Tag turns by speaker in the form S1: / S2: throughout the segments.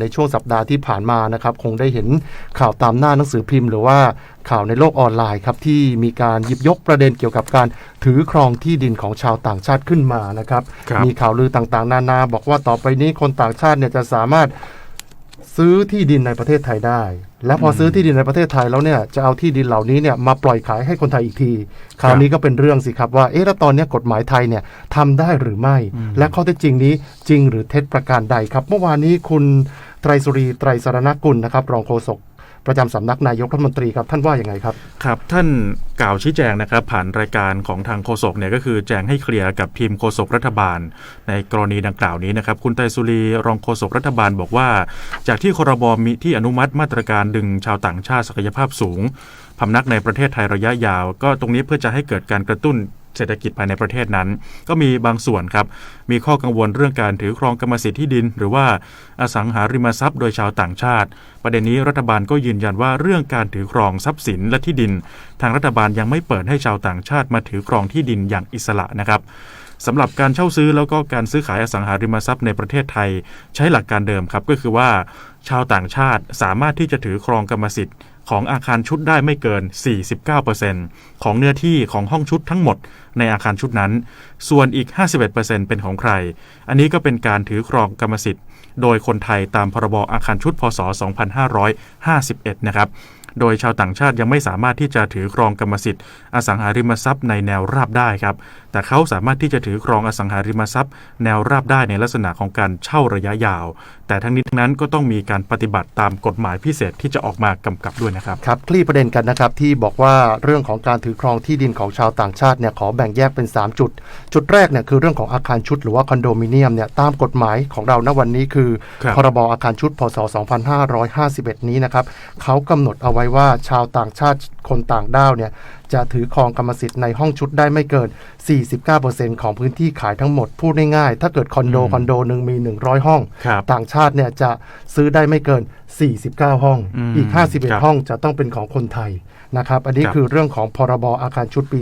S1: ในช่วงสัปดาห์ที่ผ่านมานะครับคงได้เห็นข่าวตามหน้าหนังสือพิมพ์ หรือว่าข่าวในโลกออนไลน์ครับที่มีการหยิบยกประเด็นเกี่ยวกับการถือครองที่ดินของชาวต่างชาติขึ้นมานะครับ
S2: ครับ
S1: มีข่าวลือต่างๆ นานา บอกว่าต่อไปนี้คนต่างชาติเนี่ยจะสามารถซื้อที่ดินในประเทศไทยได้ และพอซื้อที่ดินในประเทศไทยแล้วเนี่ยจะเอาที่ดินเหล่านี้เนี่ยมาปล่อยขายให้คนไทยอีกที คราวนี้ก็เป็นเรื่องสิครับว่าเอ๊ะแล้วตอนเนี้ยกฎหมายไทยเนี่ยทำได้หรือไม่ และข้อเท็จจริงนี้จริงหรือเท็จประการใดครับ เมื่อวานนี้คุณไตรสุรีไตรสรณกุลนะครับรองโฆษก ประจำสำนักนายกรัฐมนตรีครับท่านว่าอย่างไงครับ
S2: ครับ ท่านกล่าวชี้แจงนะครับ ผ่านรายการของทางโฆษกเนี่ยก็คือแจงให้เคลียร์กับทีมโฆษกรัฐบาล ในกรณีดังกล่าวนี้นะครับ คุณไตสุรีรองโฆษกรัฐบาลบอกว่า จากที่ครบมีที่อนุมัติมาตรการดึงชาวต่างชาติศักยภาพสูงพำนักในประเทศไทยระยะยาว ก็ตรงนี้เพื่อจะให้เกิดการกระตุ้น เศรษฐกิจภายในประเทศนั้น ก็มีบางส่วนครับ มีข้อกังวลเรื่องการถือครองกรรมสิทธิ์ที่ดิน หรือว่าอสังหาริมทรัพย์โดยชาวต่างชาติ ประเด็นนี้รัฐบาลก็ยืนยันว่าเรื่องการถือครองทรัพย์สินและที่ดิน ทางรัฐบาลยังไม่เปิดให้ชาวต่างชาติมาถือครองที่ดินอย่างอิสระนะครับสำหรับการเช่าซื้อแล้วก็การซื้อขายอสังหาริมทรัพย์ในประเทศไทย ใช้หลักการเดิมครับก็คือว่า ชาวต่างชาติสามารถที่จะถือครองกรรมสิทธิ์ ของอาคารชุดได้ไม่เกิน 49%ของเนื้อที่ของห้องชุดทั้งหมดในอาคารชุดนั้น ส่วนอีก 51%เป็นของใคร อันนี้ก็เป็นการถือครองกรรมสิทธิ์ โดยคนไทยตามพรบอาคารชุดพศ 2551 นะครับ โดยชาวต่างชาติยังไม่สามารถที่จะถือครองกรรมสิทธิ์อสังหาริมทรัพย์ในแนวราบได้ครับ แต่เขาสามารถที่จะถือครองอสังหาริมทรัพย์ แนวราบได้ในลักษณะของการเช่าระยะยาว แต่ทั้งนี้ทั้งนั้นก็ต้องมีการปฏิบัติตามกฎหมายพิเศษที่จะออกมากำกับด้วยนะครับ
S1: ครับคลี่ประเด็นกันนะครับที่บอกว่าเรื่องของการถือครองที่ดินของชาวต่างชาติเนี่ยขอแบ่งแยกเป็น 3 จุด จุดแรกเนี่ยคือเรื่องของอาคารชุดหรือว่าคอนโดมิเนียมเนี่ยตามกฎหมายของเราณวันนี้คือ
S2: ครับ
S1: พรบอาคารชุดพศ 2551 นี้นะครับเขากำหนดเอาไว้ว่าชาวต่างชาติคนต่างด้าวเนี่ยจะถือครองกรรมสิทธิ์ในห้องชุดได้ไม่เกิน 49%ของพื้นที่ขายทั้งหมด พูดง่ายๆ ถ้าเกิดคอนโด
S2: อืม
S1: คอนโดหนึ่งมี 100 ห้อง
S2: ครับ
S1: ต่างชาติเนี่ยจะซื้อได้ไม่เกิน 49 ห้อง
S2: อืม
S1: อีก
S2: ครับ
S1: 51 ห้องจะต้องเป็นของคนไทยนะครับ อันนี้
S2: ครับ
S1: คือเรื่องของพรบอาคารชุดปี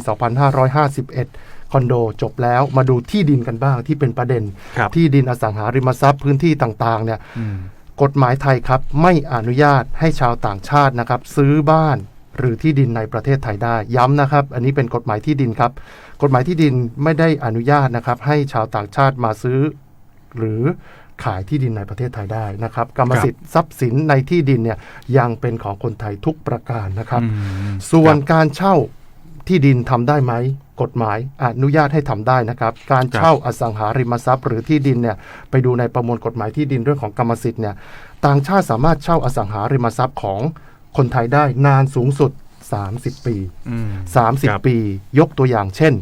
S1: 2551 คอนโดจบแล้วมาดูที่ดินกันบ้างที่เป็นประเด็น
S2: ครับ
S1: ที่ดินอสังหาริมทรัพย์พื้นที่ต่างๆเนี่ย
S2: อืม
S1: กฎหมายไทยครับไม่อนุญาตให้ชาวต่างชาตินะครับซื้อบ้านหรือที่ดินในประเทศไทยได้ย้ำนะครับ อันนี้เป็นกฎหมายที่ดินครับ กฎหมายที่ดินไม่ได้อนุญาตนะครับ ให้ชาวต่างชาติมาซื้อ หรือขายที่ดินในประเทศไทยได้นะครับ กรรมสิทธิ์ทรัพย์สินในที่ดินเนี่ยยังเป็นของคนไทยทุกประการนะครับ
S2: อืม
S1: ส่วน
S2: ครับ
S1: การเช่า ที่ดินทำได้ไหมกฎหมายอนุญาตให้ทำได้นะครับ การเช่าอสังหาริมทรัพย์ หรือที่ดินเนี่ยไปดูในประมวลกฎหมายที่ดินเรื่องของกรรมสิทธิ์เนี่ยต่างชาติสามารถเช่าอสังหาริมทรัพย์ของคนไทยได้นานสูงสุด 30 ปี
S2: อืมครับ
S1: 30 ปี ยกตัวอย่างเช่น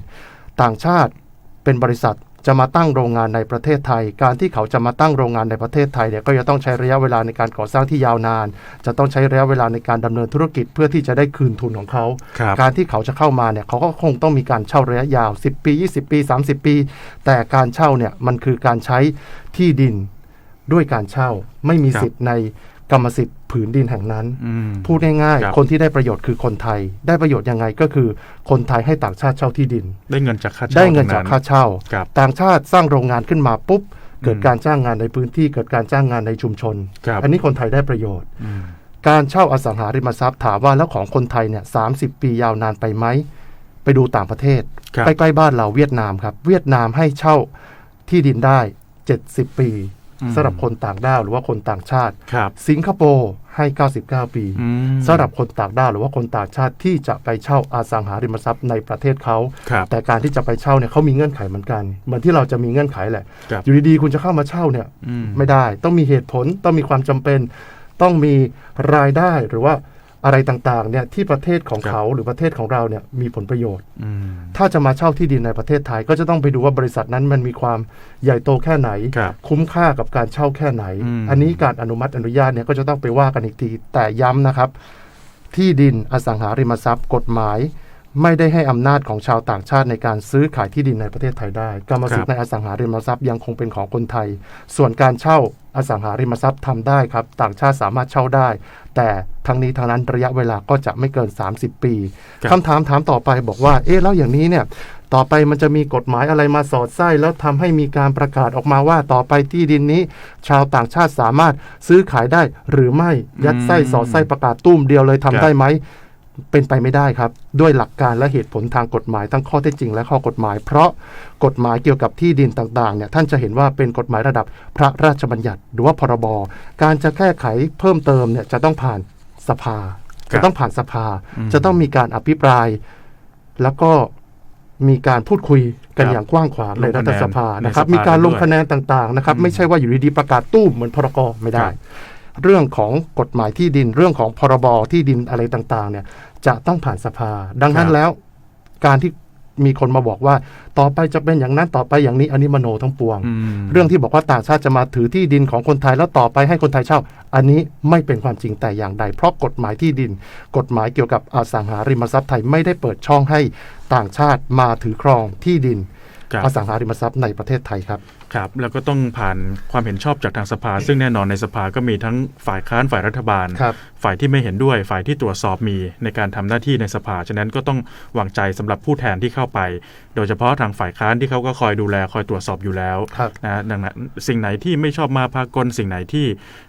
S1: ต่างชาติ เป็นบริษัทจะมาตั้งโรงงานในประเทศไทย การที่เขาจะมาตั้งโรงงานในประเทศไทยเนี่ยก็จะต้องใช้ระยะเวลาในการก่อสร้างที่ยาวนาน จะต้องใช้ระยะเวลาในการดำเนินธุรกิจเพื่อที่จะได้คืนทุนของเขา
S2: ครับ
S1: การที่เขาจะเข้ามาเนี่ยเขาก็คงต้องมีการเช่าระยะยาว 10 ปี 20 ปี 30 ปี แต่การเช่าเนี่ยมันคือการใช้ที่ดินด้วยการเช่าไม่มี
S2: ครับ
S1: สิทธิ์ใน กรรมสิทธิ์ผืนดินแห่งนั้น
S2: อืม
S1: พูดง่าย
S2: ครับ
S1: ๆคนที่ได้ประโยชน์คือคนไทย ได้ประโยชน์ยังไงก็คือคนไทยให้ต่างชาติเช่าที่ดิน
S2: ได้เงินจากค่าเช่า
S1: ได้เงินจาก
S2: ตร
S1: ค่าเช่า
S2: ครับ
S1: ต่างชาติสร้างโรงงานขึ้นมาปุ๊บ เกิด
S2: อืม
S1: การจ้างงานในพื้นที่ เกิดการจ้างงานในชุมชน
S2: ครับ
S1: อันนี้คนไทยได้ประโยชน์
S2: อืม
S1: การเช่าอสังหาริมทรัพย์ถามว่าแล้วของคนไทยเนี่ยสาปียาวนานไปไหมไปดูต่างประเทศ
S2: ครับ
S1: ใกล้ๆบ้านเราเวียดนามครับ เวียดนามให้เช่าที่ดินได้ 70 ปี
S2: อืม
S1: สำหรับคนต่างด้าวหรือว่าคนต่างชาติ
S2: ครับ
S1: สิงคโปร์ให้ 99 ปี
S2: อืม
S1: สำหรับคนต่างด้าวหรือว่าคนต่างชาติที่จะไปเช่าอสังหาริมทรัพย์ในประเทศเขา
S2: ครับ
S1: แต่การที่จะไปเช่าเนี่ยเขามีเงื่อนไขเหมือนกันเหมือนที่เราจะมีเงื่อนไขแหละ
S2: ครับ
S1: อยู่ดีๆ คุณจะเข้ามาเช่าเนี่ย
S2: อืม
S1: ไม่ได้ ต้องมีเหตุผลต้องมีความจำเป็น ต้องมีรายได้หรือว่า อะไรต่างๆเนี่ยที่ประเทศของ
S2: ครับ
S1: เขาหรือประเทศของเราเนี่ยมีผลประโยชน์
S2: อืม
S1: ถ้าจะมาเช่าที่ดินในประเทศไทย ก็จะต้องไปดูว่าบริษัทนั้นมันมีความใหญ่โตแค่ไหน
S2: ครับ
S1: คุ้มค่ากับการเช่าแค่ไหน
S2: อืม
S1: อันนี้การอนุมัติอนุญาตเนี่ยก็จะต้องไปว่ากันอีกทีแต่ย้ำนะครับ ที่ดินอสังหาริมทรัพย์กฎหมาย ไม่ได้ให้อำนาจของชาวต่างชาติในการซื้อขายที่ดินในประเทศไทยได้กรรมสิทธิ์ในอสังหาริมทรัพย์ยังคงเป็นของคนไทย ส่วนการเช่าอสังหาริมทรัพย์ทำได้ครับ ต่างชาติสามารถเช่าได้ แต่ทั้งนี้ทั้งนั้นระยะเวลาก็จะไม่เกิน 30 ปี
S2: ครับ
S1: คำถามถามต่อไปบอกว่า เอ๊ะแล้วอย่างนี้เนี่ย ต่อไปมันจะมีกฎหมายอะไรมาสอดไส้แล้วทำให้มีการประกาศออกมาว่าต่อไปที่ดินนี้ ชาวต่างชาติสามารถซื้อขายได้หรือไม่ยัดไส้
S2: อืม
S1: สอดไส้ประกาศตุ้มเดียวเลยทำ
S2: ครับ
S1: ได้ไหม เป็นไปไม่ได้ครับ ด้วยหลักการและเหตุผลทางกฎหมายทั้งข้อเท็จจริงและข้อกฎหมาย เพราะกฎหมายเกี่ยวกับที่ดินต่างๆเนี่ยท่านจะเห็นว่าเป็นกฎหมายระดับพระราชบัญญัติ หรือว่าพรบการจะแก้ไขเพิ่มเติมเนี่ยจะต้องผ่านสภา
S2: ครับ
S1: จะต้องผ่านสภา
S2: อืม
S1: จะต้องมีการอภิปราย แล้วก็มีการพูดคุยกัน
S2: ครับ
S1: อย่างกว้างขวางใน
S2: ลง
S1: รั
S2: คะ
S1: ฐ
S2: แนน
S1: สภา
S2: ใน
S1: นะครับ
S2: สภา
S1: มีการลง
S2: ด้วย
S1: คะแนนต่างๆนะครับ
S2: อืม
S1: ไม่ใช่ว่าอยู่ดีๆประกาศตู้มเหมือนพรกไม่ได้
S2: ครับ
S1: เรื่องของกฎหมายที่ดินเรื่องของพรบที่ดินอะไรต่างๆเนี่ยจะต้องผ่านสภา ดังนั้น
S2: ครับ
S1: แล้วการที่มีคนมาบอกว่าต่อไปจะเป็นอย่างนั้นต่อไปอย่างนี้อันนี้มโนทั้งปวง
S2: อืม
S1: เรื่องที่บอกว่าต่างชาติจะมาถือที่ดินของคนไทยแล้วต่อไปให้คนไทยเช่า อันนี้ไม่เป็นความจริงแต่อย่างใด เพราะกฎหมายที่ดิน กฎหมายเกี่ยวกับอสังหาริมทรัพย์ไทยไม่ได้เปิดช่องให้ต่างชาติมาถือครองที่ดิน
S2: ครับ
S1: อสังหาริมทรัพย์ในประเทศไทยครับ
S2: ครับ แล้วก็ต้องผ่านความเห็นชอบจากทางสภา ซึ่งแน่นอนในสภาก็มีทั้งฝ่ายค้านฝ่ายรัฐบาล
S1: ครับ
S2: ฝ่ายที่ไม่เห็นด้วยฝ่ายที่ตรวจสอบมีในการทำหน้าที่ในสภา ฉะนั้นก็ต้องวางใจสำหรับผู้แทนที่เข้าไป โดยเฉพาะทางฝ่ายค้านที่เขาก็คอยดูแลคอยตรวจสอบอยู่แล้ว
S1: ครับ
S2: นะดังนั้นสิ่งไหนที่ไม่ชอบมาพากลสิ่งไหนที่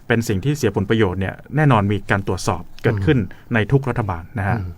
S2: เป็นสิ่งที่เสียผลประโยชน์เนี่ยแน่นอนมีการตรวจสอบเกิดขึ้นในทุกรัฐบาลนะฮะ
S1: อืม